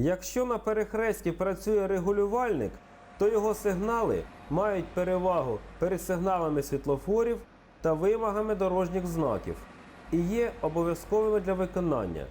Якщо на перехресті працює регулювальник, то його сигнали мають перевагу перед сигналами світлофорів та вимогами дорожніх знаків і є обов'язковими для виконання.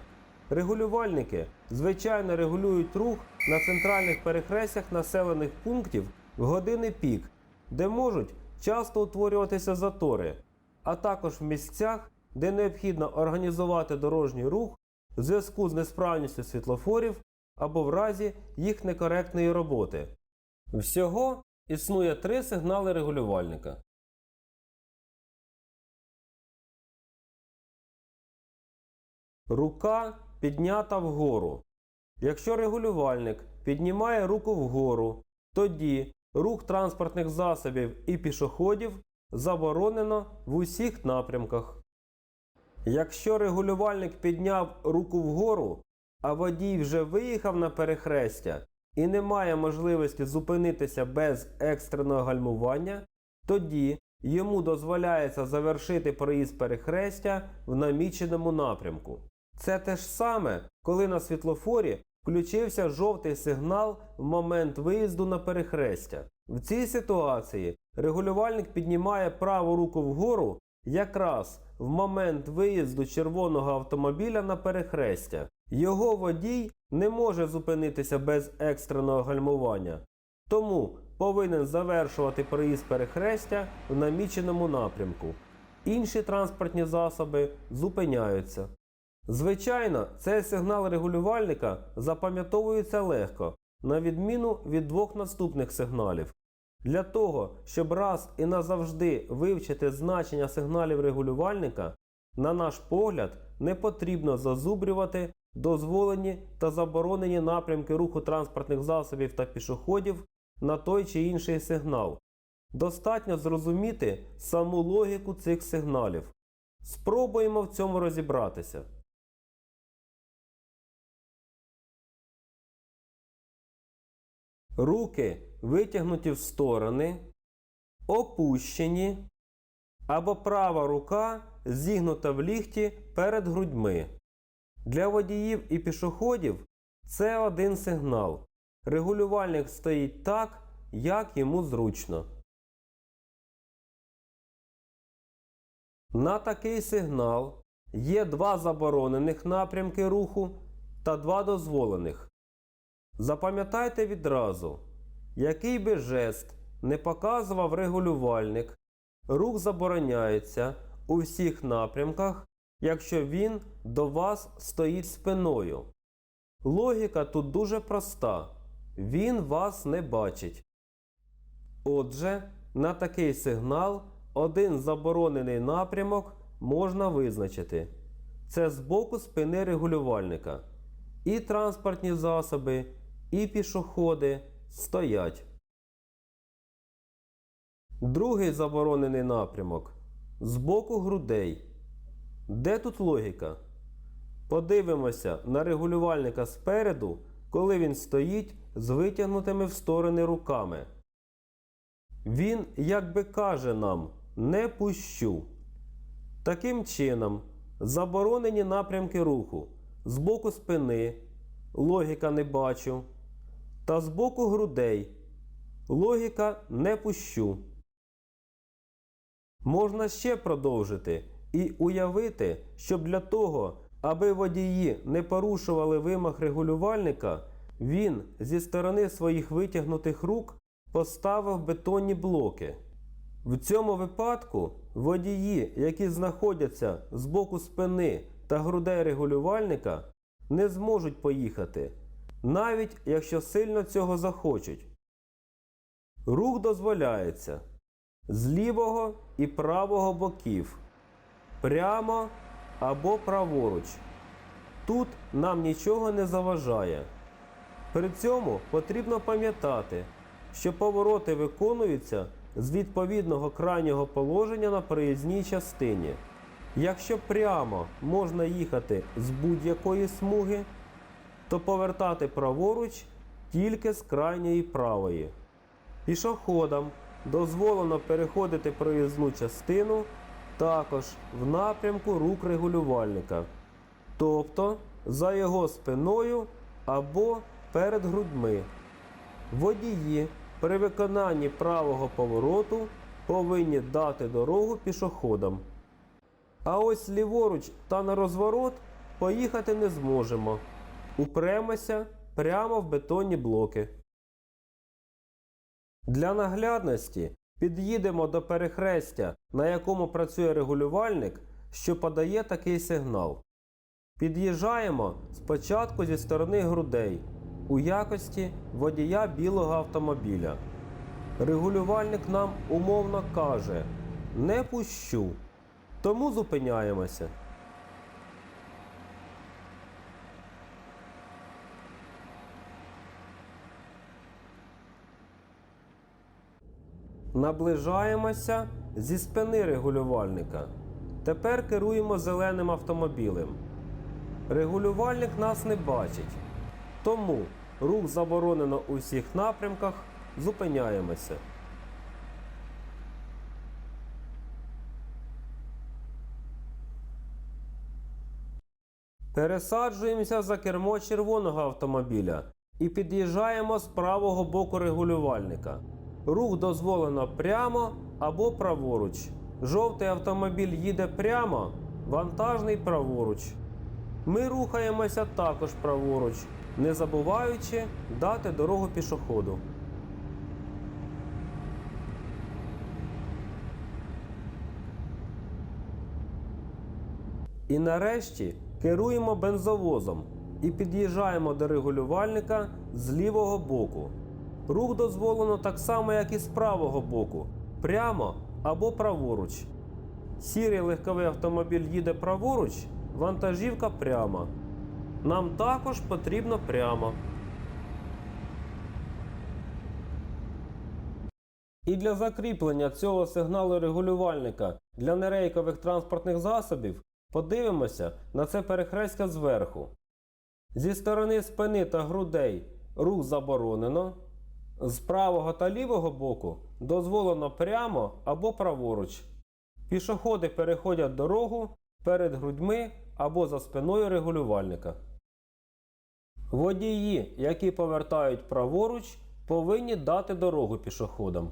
Регулювальники звичайно регулюють рух на центральних перехрестях населених пунктів в години пік, де можуть часто утворюватися затори, а також в місцях, де необхідно організувати дорожній рух в зв'язку з несправністю світлофорів або в разі їх некоректної роботи. Всього існує три сигнали регулювальника. Рука піднята вгору. Якщо регулювальник піднімає руку вгору, тоді рух транспортних засобів і пішоходів заборонено в усіх напрямках. Якщо регулювальник підняв руку вгору, а водій вже виїхав на перехрестя і не має можливості зупинитися без екстреного гальмування, тоді йому дозволяється завершити проїзд перехрестя в наміченому напрямку. Це те ж саме, коли на світлофорі включився жовтий сигнал в момент виїзду на перехрестя. В цій ситуації регулювальник піднімає праву руку вгору якраз в момент виїзду червоного автомобіля на перехрестя. Його водій не може зупинитися без екстреного гальмування, тому повинен завершувати проїзд перехрестя в наміченому напрямку. Інші транспортні засоби зупиняються. Звичайно, цей сигнал регулювальника запам'ятовується легко, на відміну від двох наступних сигналів. Для того, щоб раз і назавжди вивчити значення сигналів регулювальника, на наш погляд, не потрібно зазубрювати дозволені та заборонені напрямки руху транспортних засобів та пішоходів на той чи інший сигнал. Достатньо зрозуміти саму логіку цих сигналів. Спробуємо в цьому розібратися. Руки витягнуті в сторони, опущені, або права рука зігнута в ліхті перед грудьми. Для водіїв і пішоходів це один сигнал. Регулювальник стоїть так, як йому зручно. На такий сигнал є два заборонених напрямки руху та два дозволених. Запам'ятайте відразу, який би жест не показував регулювальник, рух забороняється у всіх напрямках, якщо він до вас стоїть спиною. Логіка тут дуже проста. Він вас не бачить. Отже, на такий сигнал один заборонений напрямок можна визначити. Це з боку спини регулювальника. І транспортні засоби, і пішоходи стоять. Другий заборонений напрямок з боку грудей. Де тут логіка? Подивимося на регулювальника спереду, коли він стоїть з витягнутими в сторони руками. Він якби каже нам не пущу. Таким чином, заборонені напрямки руху з боку спини, логіка не бачу, та з боку грудей, логіка не пущу. Можна ще продовжити і уявити, що для того, аби водії не порушували вимог регулювальника, він зі сторони своїх витягнутих рук поставив бетонні блоки. В цьому випадку водії, які знаходяться з боку спини та грудей регулювальника, не зможуть поїхати, навіть якщо сильно цього захочуть. Рух дозволяється з лівого і правого боків, прямо або праворуч. Тут нам нічого не заважає. При цьому потрібно пам'ятати, що повороти виконуються з відповідного крайнього положення на проїзній частині. Якщо прямо можна їхати з будь-якої смуги, то повертати праворуч тільки з крайньої правої. Пішоходам дозволено переходити проїзну частину також в напрямку рук регулювальника, тобто за його спиною або перед грудьми. Водії при виконанні правого повороту повинні дати дорогу пішоходам. А ось ліворуч та на розворот поїхати не зможемо. Упремося прямо в бетонні блоки. Для наглядності під'їдемо до перехрестя, на якому працює регулювальник, що подає такий сигнал. Під'їжджаємо спочатку зі сторони грудей у якості водія білого автомобіля. Регулювальник нам умовно каже: не пущу. Тому зупиняємося. Наближаємося зі спини регулювальника. Тепер керуємо зеленим автомобілем. Регулювальник нас не бачить. Тому рух заборонено у всіх напрямках. Зупиняємося. Пересаджуємося за кермо червоного автомобіля і під'їжджаємо з правого боку регулювальника. Рух дозволено прямо або праворуч. Жовтий автомобіль їде прямо, вантажний праворуч. Ми рухаємося також праворуч, не забуваючи дати дорогу пішоходу. І нарешті керуємо бензовозом і під'їжджаємо до регулювальника з лівого боку. Рух дозволено так само, як і з правого боку, прямо або праворуч. Сірий легковий автомобіль їде праворуч, вантажівка прямо. Нам також потрібно прямо. І для закріплення цього сигналу регулювальника для нерейкових транспортних засобів подивимося на це перехрестя зверху. Зі сторони спини та грудей рух заборонено. З правого та лівого боку дозволено прямо або праворуч. Пішоходи переходять дорогу перед грудьми або за спиною регулювальника. Водії, які повертають праворуч, повинні дати дорогу пішоходам.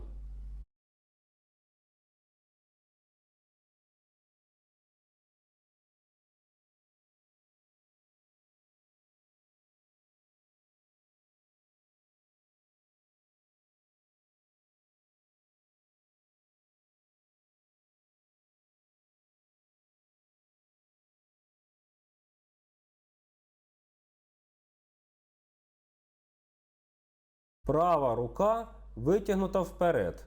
Права рука витягнута вперед.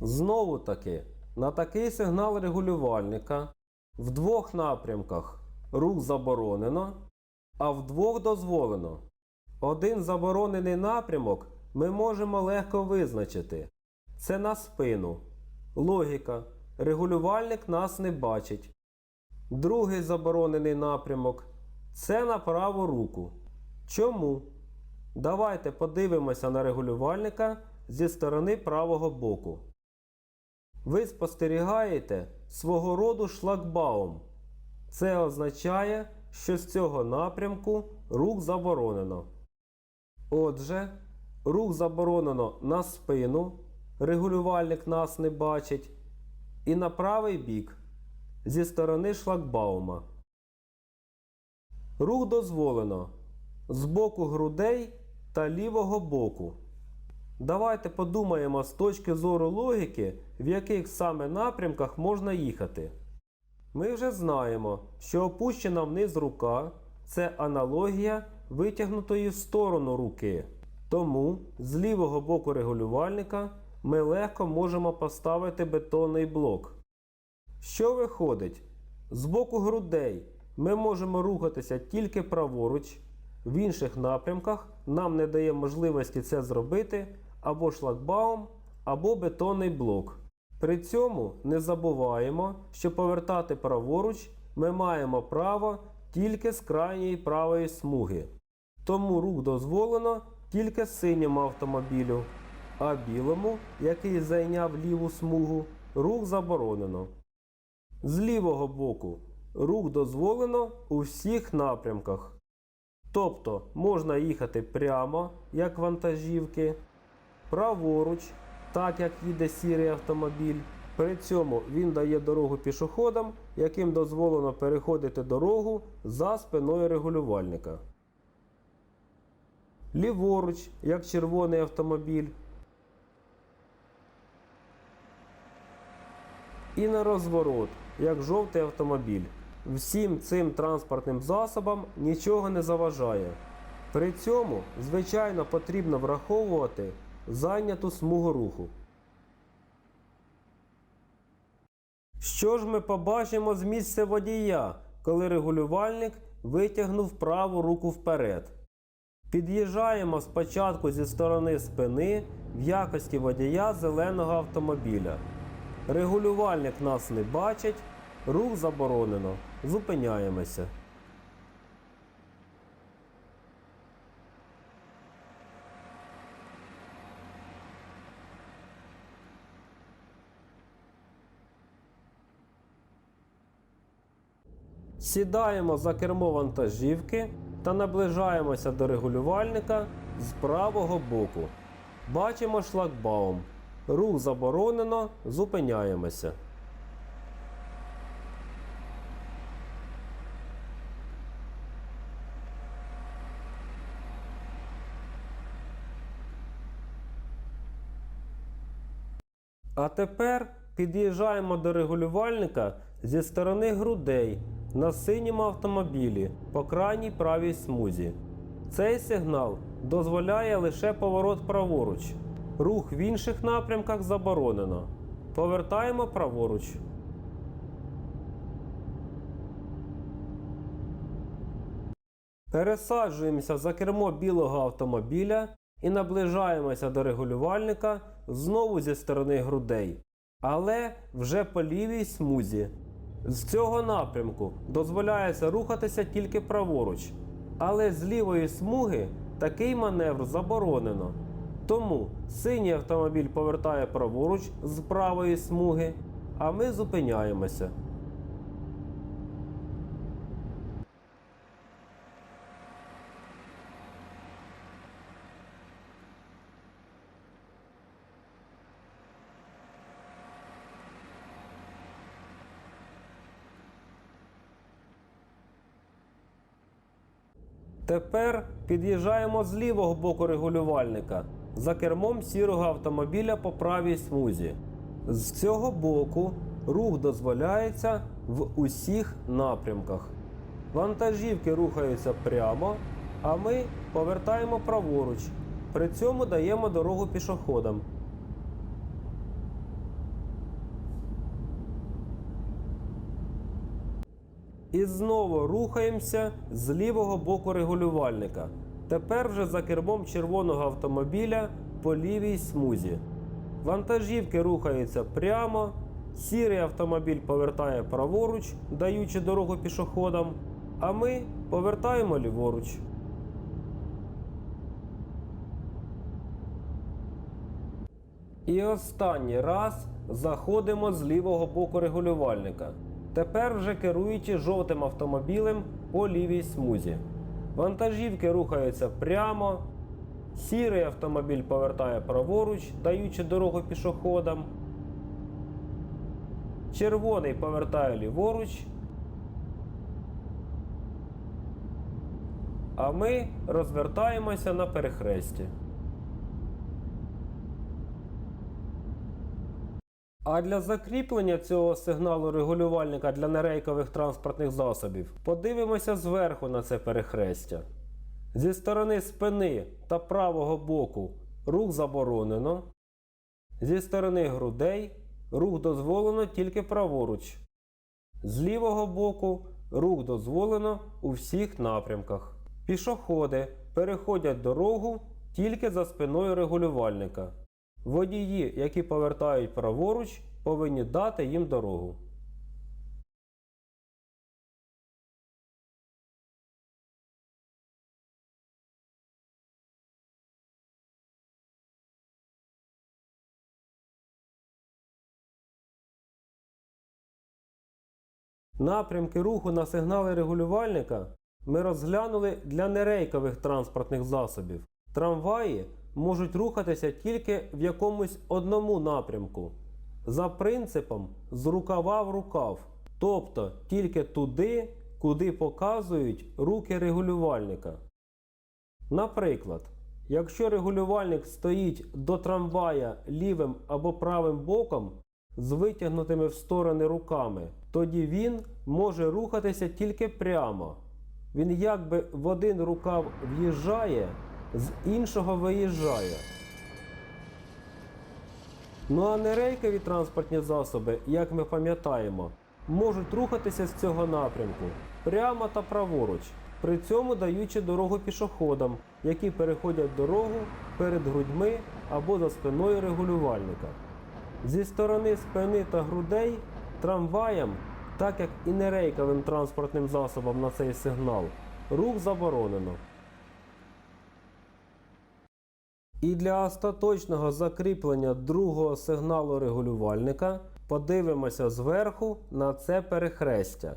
Знову таки, на такий сигнал регулювальника в двох напрямках рух заборонено, а в двох дозволено. Один заборонений напрямок ми можемо легко визначити. Це на спину. Логіка. Регулювальник нас не бачить. Другий заборонений напрямок це на праву руку. Чому? Давайте подивимося на регулювальника зі сторони правого боку. Ви спостерігаєте свого роду шлагбаум. Це означає, що з цього напрямку рух заборонено. Отже, рух заборонено на спину, регулювальник нас не бачить, і на правий бік зі сторони шлагбаума. Рух дозволено з боку грудей та лівого боку. Давайте подумаємо з точки зору логіки, в яких саме напрямках можна їхати. Ми вже знаємо, що опущена вниз рука це аналогія витягнутої в сторону руки. Тому з лівого боку регулювальника ми легко можемо поставити бетонний блок. Що виходить? З боку грудей ми можемо рухатися тільки праворуч, в інших напрямках нам не дає можливості це зробити або шлагбаум, або бетонний блок. При цьому не забуваємо, що повертати праворуч ми маємо право тільки з крайньої правої смуги. Тому рух дозволено тільки синьому автомобілю, а білому, який зайняв ліву смугу, рух заборонено. З лівого боку рух дозволено у всіх напрямках. Тобто можна їхати прямо, як вантажівки, праворуч, так як їде сірий автомобіль. При цьому він дає дорогу пішоходам, яким дозволено переходити дорогу за спиною регулювальника. Ліворуч, як червоний автомобіль. І на розворот, як жовтий автомобіль. Всім цим транспортним засобам нічого не заважає. При цьому, звичайно, потрібно враховувати зайняту смугу руху. Що ж ми побачимо з місця водія, коли регулювальник витягнув праву руку вперед? Під'їжджаємо спочатку зі сторони спини в якості водія зеленого автомобіля. Регулювальник нас не бачить, рух заборонено. Зупиняємося. Сідаємо за кермо вантажівки та наближаємося до регулювальника з правого боку. Бачимо шлагбаум. Рух заборонено, зупиняємося. А тепер під'їжджаємо до регулювальника зі сторони грудей на синьому автомобілі по крайній правій смузі. Цей сигнал дозволяє лише поворот праворуч. Рух в інших напрямках заборонено. Повертаємо праворуч. Пересаджуємося за кермо білого автомобіля і наближаємося до регулювальника знову зі сторони грудей, але вже по лівій смузі. З цього напрямку дозволяється рухатися тільки праворуч, але з лівої смуги такий маневр заборонено. Тому синій автомобіль повертає праворуч з правої смуги, а ми зупиняємося. Тепер під'їжджаємо з лівого боку регулювальника за кермом сірого автомобіля по правій смузі. З цього боку рух дозволяється в усіх напрямках. Вантажівки рухаються прямо, а ми повертаємо праворуч. При цьому даємо дорогу пішоходам. І знову рухаємося з лівого боку регулювальника. Тепер вже за кермом червоного автомобіля по лівій смузі. Вантажівки рухаються прямо, сірий автомобіль повертає праворуч, даючи дорогу пішоходам, а ми повертаємо ліворуч. І останній раз заходимо з лівого боку регулювальника. Тепер вже керуючи жовтим автомобілем по лівій смузі. Вантажівки рухаються прямо. Сірий автомобіль повертає праворуч, даючи дорогу пішоходам. Червоний повертає ліворуч. А ми розвертаємося на перехресті. А для закріплення цього сигналу регулювальника для нерейкових транспортних засобів подивимося зверху на це перехрестя. Зі сторони спини та правого боку рух заборонено. Зі сторони грудей рух дозволено тільки праворуч. З лівого боку рух дозволено у всіх напрямках. Пішоходи переходять дорогу тільки за спиною регулювальника. Водії, які повертають праворуч, повинні дати їм дорогу. Напрямки руху на сигнали регулювальника ми розглянули для нерейкових транспортних засобів. Трамваї можуть рухатися тільки в якомусь одному напрямку, за принципом з рукава в рукав, тобто тільки туди, куди показують руки регулювальника. Наприклад, якщо регулювальник стоїть до трамвая лівим або правим боком з витягнутими в сторони руками, тоді він може рухатися тільки прямо. Він якби в один рукав в'їжджає, з іншого виїжджає. Ну а нерейкові транспортні засоби, як ми пам'ятаємо, можуть рухатися з цього напрямку прямо та праворуч, при цьому даючи дорогу пішоходам, які переходять дорогу перед грудьми або за спиною регулювальника. Зі сторони спини та грудей трамваям, так як і нерейковим транспортним засобам на цей сигнал, рух заборонено. І для остаточного закріплення другого сигналу регулювальника подивимося зверху на це перехрестя.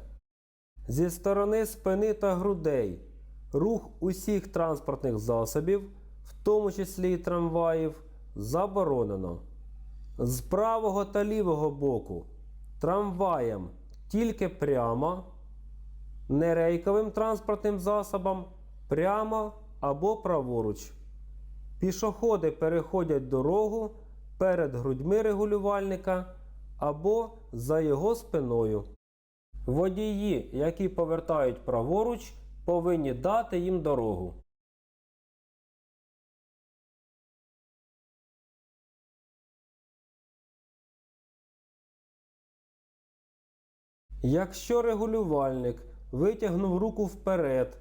Зі сторони спини та грудей рух усіх транспортних засобів, в тому числі і трамваїв, заборонено. З правого та лівого боку трамваям тільки прямо, нерейковим транспортним засобам прямо або праворуч. Пішоходи переходять дорогу перед грудьми регулювальника або за його спиною. Водії, які повертають праворуч, повинні дати їм дорогу. Якщо регулювальник витягнув руку вперед,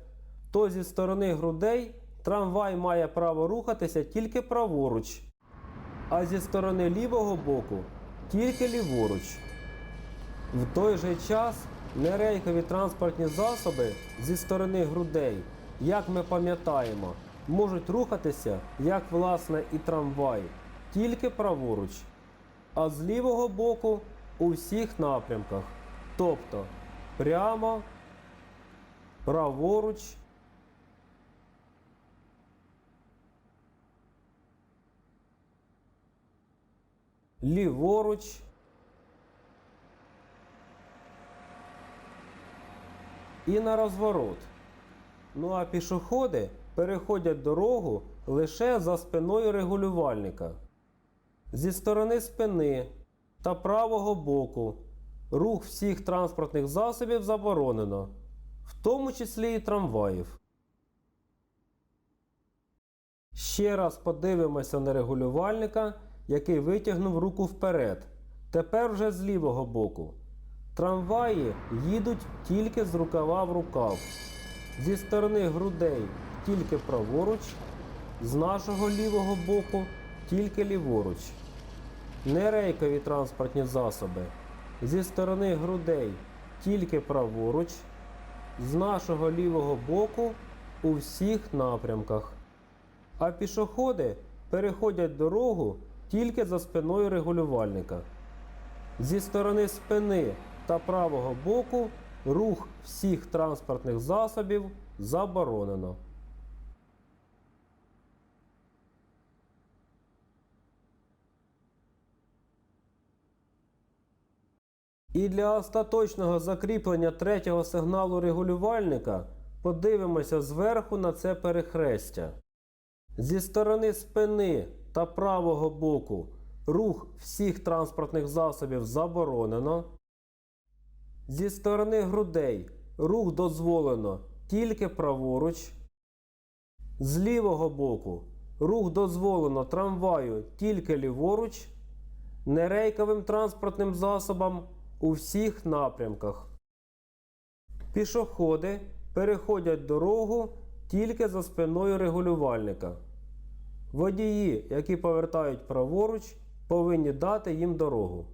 то зі сторони грудей трамвай має право рухатися тільки праворуч, а зі сторони лівого боку тільки ліворуч. В той же час нерейкові транспортні засоби зі сторони грудей, як ми пам'ятаємо, можуть рухатися, як власне і трамвай, тільки праворуч, а з лівого боку у всіх напрямках. Тобто прямо, праворуч. Ліворуч. І на розворот. Ну а пішоходи переходять дорогу лише за спиною регулювальника. Зі сторони спини та правого боку рух всіх транспортних засобів заборонено, в тому числі і трамваїв. Ще раз подивимося на регулювальника, який витягнув руку вперед. Тепер вже з лівого боку. Трамваї їдуть тільки з рукава в рукав. Зі сторони грудей тільки праворуч, з нашого лівого боку тільки ліворуч. Нерейкові транспортні засоби. Зі сторони грудей тільки праворуч, з нашого лівого боку у всіх напрямках. А пішоходи переходять дорогу тільки за спиною регулювальника. Зі сторони спини та правого боку рух всіх транспортних засобів заборонено. І для остаточного закріплення третього сигналу регулювальника подивимося зверху на це перехрестя. Зі сторони спини та правого боку рух всіх транспортних засобів заборонено. Зі сторони грудей рух дозволено тільки праворуч. З лівого боку рух дозволено трамваю тільки ліворуч, нерейковим транспортним засобам у всіх напрямках. Пішоходи переходять дорогу тільки за спиною регулювальника. Водії, які повертають праворуч, повинні дати їм дорогу.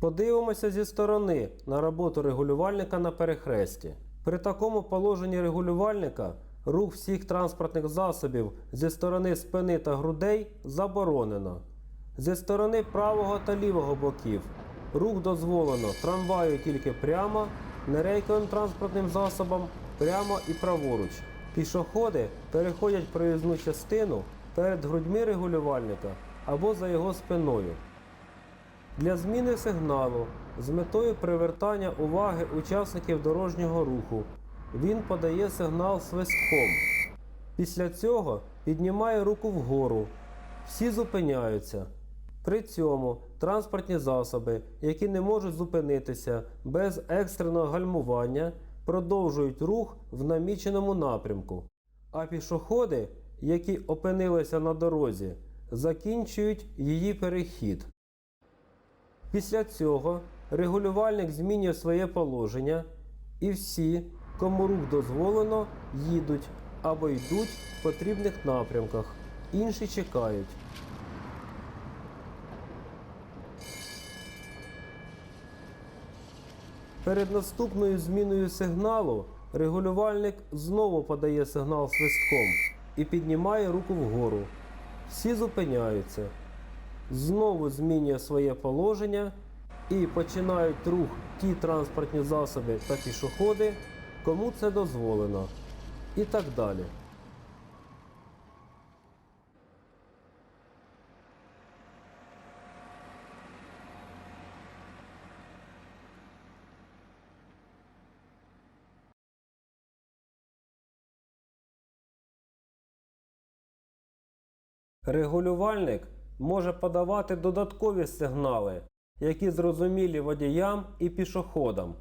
Подивимося зі сторони на роботу регулювальника на перехресті. При такому положенні регулювальника рух всіх транспортних засобів зі сторони спини та грудей заборонено. Зі сторони правого та лівого боків рух дозволено трамваю тільки прямо, нерейковим транспортним засобам прямо і праворуч. Пішоходи переходять проїзну частину перед грудьми регулювальника або за його спиною. Для зміни сигналу з метою привертання уваги учасників дорожнього руху він подає сигнал свистком. Після цього піднімає руку вгору. Всі зупиняються. При цьому транспортні засоби, які не можуть зупинитися без екстреного гальмування, продовжують рух в наміченому напрямку. А пішоходи, які опинилися на дорозі, закінчують її перехід. Після цього регулювальник змінює своє положення, і всі, кому рух дозволено, їдуть або йдуть в потрібних напрямках. Інші чекають. Перед наступною зміною сигналу регулювальник знову подає сигнал свистком і піднімає руку вгору. Всі зупиняються знову змінює своє положення і починають рух ті транспортні засоби та пішоходи, кому це дозволено. І так далі. Регулювальник може подавати додаткові сигнали, які зрозумілі водіям і пішоходам.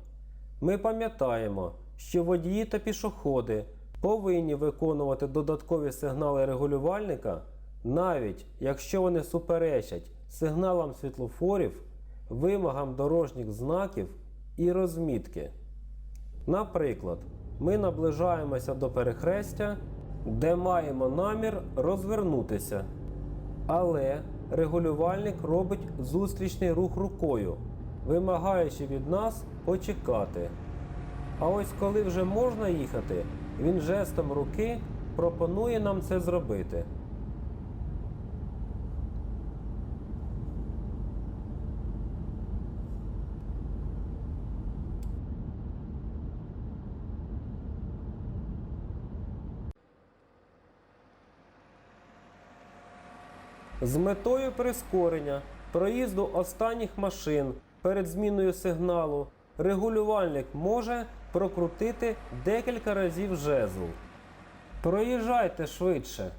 Ми пам'ятаємо, що водії та пішоходи повинні виконувати додаткові сигнали регулювальника, навіть якщо вони суперечать сигналам світлофорів, вимогам дорожніх знаків і розмітки. Наприклад, ми наближаємося до перехрестя, де маємо намір розвернутися. Але регулювальник робить зустрічний рух рукою, вимагаючи від нас почекати. А ось коли вже можна їхати, він жестом руки пропонує нам це зробити. З метою прискорення проїзду останніх машин перед зміною сигналу регулювальник може прокрутити декілька разів жезл. Проїжджайте швидше.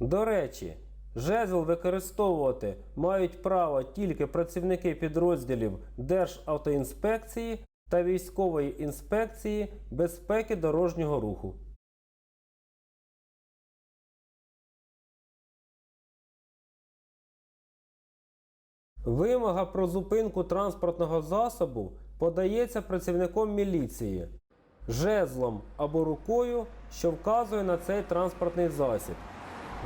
До речі, жезл використовувати мають право тільки працівники підрозділів Державтоінспекції та військової інспекції безпеки дорожнього руху. Вимога про зупинку транспортного засобу подається працівником міліції жезлом або рукою, що вказує на цей транспортний засіб.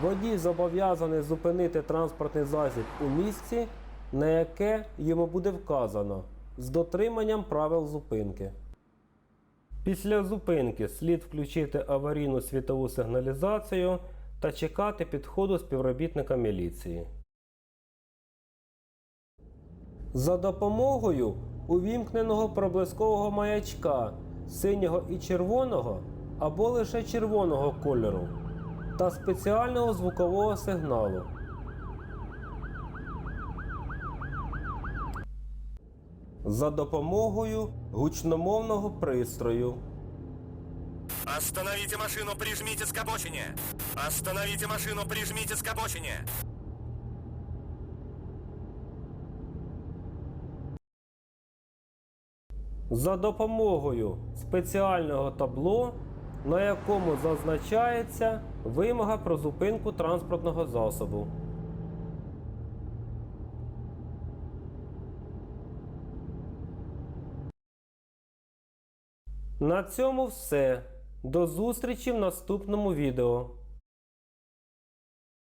Водій зобов'язаний зупинити транспортний засіб у місці, на яке йому буде вказано, з дотриманням правил зупинки. Після зупинки слід включити аварійну світову сигналізацію та чекати підходу співробітника міліції. За допомогою увімкненого проблискового маячка синього і червоного або лише червоного кольору та спеціального звукового сигналу. За допомогою гучномовного пристрою. Остановите машину, прижмите к обочине! Машину, прижмите к! За допомогою спеціального табло, на якому зазначається вимога про зупинку транспортного засобу. На цьому все. До зустрічі в наступному відео.